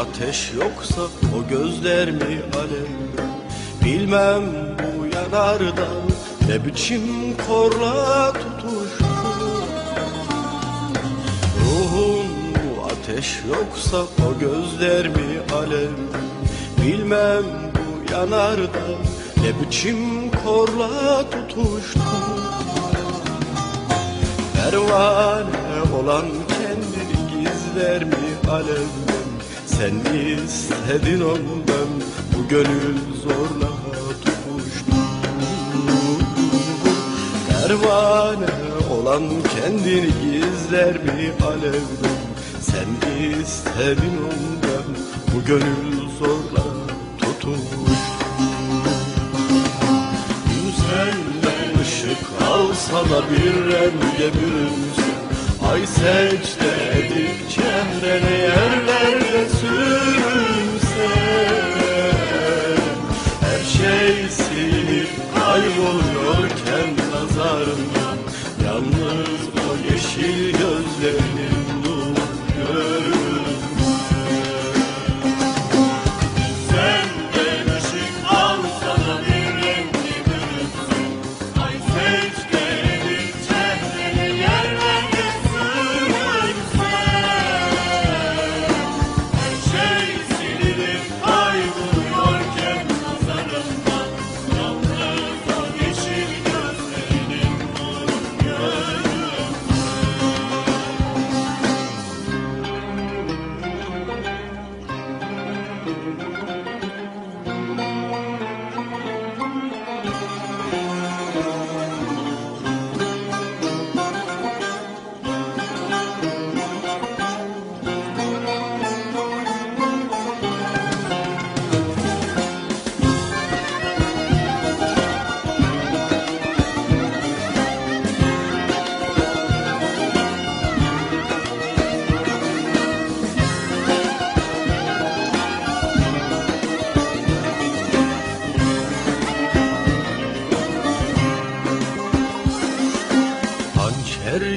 ateş yoksa o gözler mi alev Bilmem bu yanarda ne biçim korla tutuştu Ruhun bu ateş yoksa o gözler mi alev Bilmem bu yanarda ne biçim korla tutuştu Pervane olan kendini gizler mi alevden Sen istedin ondan bu gönül zorla tutuştu. Pervane olan kendini gizler mi alevden Sen istedin ondan bu gönül zorla tutuştu. Senden ışık alsana bir renge bürünsün Ay secde edip çehrene yerlerde sürünse Her şey silinip kayboluyorken nazarından Yalnız o yeşil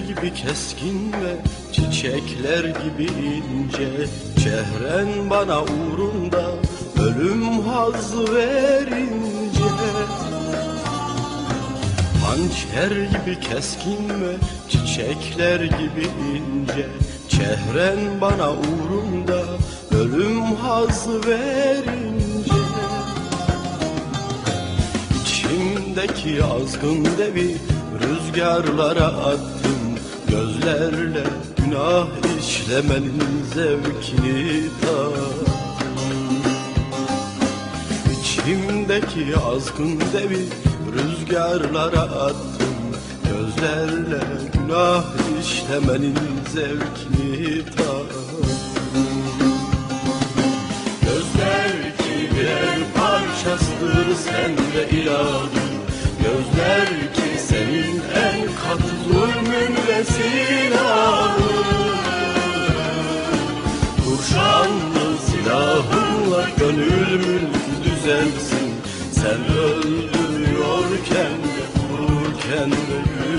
gibi keskin ve çiçekler gibi ince. Çehren bana uğrunda ölüm hazzı verince. Hançer gibi keskin ve çiçekler gibi ince. Çehren bana uğrunda ölüm hazzı verince. İçimdeki azgın devi rüzgarlara attım Gözlerle günah işlemenin zevkini tattım İçimdeki azgın devi rüzgarlara attım. Gözlerle günah işlemenin zevkini tattım Gözler ki birer parçasıdır sende ilahım mülk düzelsin Sen öldürüyorken de vururken de güzel